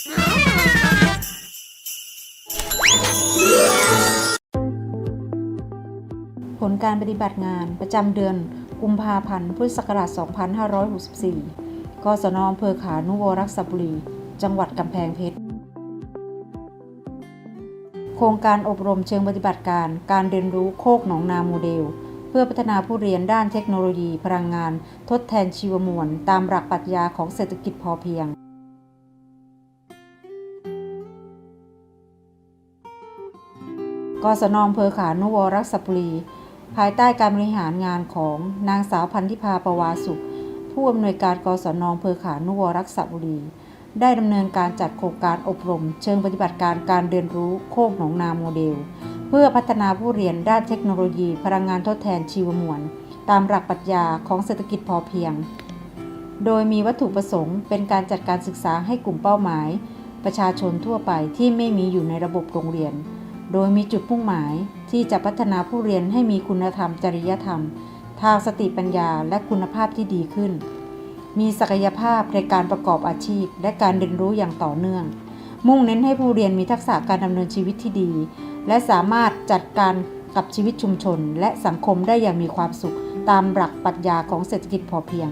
ผลการปฏิบัติงานประจำเดือนกุมภาพันธ์พุทธศักราช 2564 กสนอำเภอขานุวรักษบุรี จังหวัดกำแพงเพชร โครงการอบรมเชิงปฏิบัติการการเรียนรู้โคกหนองนาโมเดล เพื่อพัฒนาผู้เรียนด้านเทคโนโลยีพลังงาน ทดแทนชีวมวล ตามหลักปรัชญาของเศรษฐกิจพอเพียง กศนอำเภอขานุวรักษบุรี ภายใต้การบริหารงานของนางสาวพันธิพาประวาสุข ผู้อำนวยการกศนอำเภอขานุวรักษบุรี ได้ดำเนินการจัดโครงการอบรม เชิงปฏิบัติการการเรียนรู้โคกหนองนาโมเดล เพื่อพัฒนาผู้เรียนด้านเทคโนโลยี พลังงานทดแทนชีวมวล ตามหลักปรัชญาของเศรษฐกิจพอเพียง โดยมีวัตถุประสงค์ เป็นการจัดการศึกษาให้กลุ่มเป้าหมาย ประชาชนทั่วไปที่ไม่มีอยู่ในระบบโรงเรียน โดยมีจุดมุ่งหมายที่จะพัฒนาผู้เรียนให้มีคุณธรรมจริยธรรม ทางสติปัญญาและคุณภาพที่ดีขึ้น มีศักยภาพในการประกอบอาชีพ และการเรียนรู้อย่างต่อเนื่อง มุ่งเน้นให้ผู้เรียนมีทักษะการดำเนินชีวิตที่ดี และสามารถจัดการกับชีวิตชุมชน และสังคมได้อย่างมีความสุข ตามหลักปรัชญาของเศรษฐกิจพอเพียง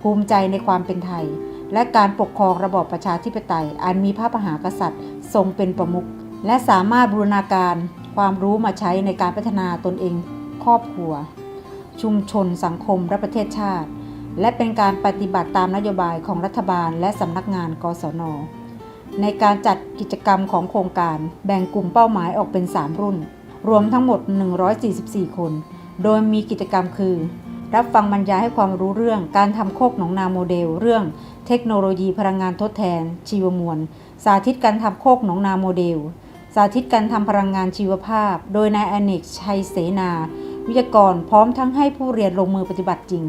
ภูมิใจในความเป็นไทย และการปกครองระบอบประชาธิปไตย อันมีพระมหากษัตริย์ ทรงเป็นประมุข และสามารถบูรณาการความรู้มาใช้ในการพัฒนาตนเอง ครอบครัว ชุมชน สังคม และประเทศชาติ และเป็นการปฏิบัติตามนโยบายของรัฐบาล และสำนักงาน กศน ในการจัดกิจกรรมของโครงการ แบ่งกลุ่มเป้าหมายออกเป็น 3 รุ่น รวมทั้งหมด 144 คน โดยมีกิจกรรมคือ รับฟังบรรยายให้ความรู้เรื่องการทำโคกหนองนาโมเดล เรื่อง เทคโนโลยีพลังงานทดแทน ชีวมวล สาธิตการทำโคกหนองนาโมเดล สาธิตการทำพลังงานชีวภาพ โดยนายอเนกชัยเสนา วิทยากรพร้อมทั้งให้ผู้เรียนลงมือปฏิบัติจริง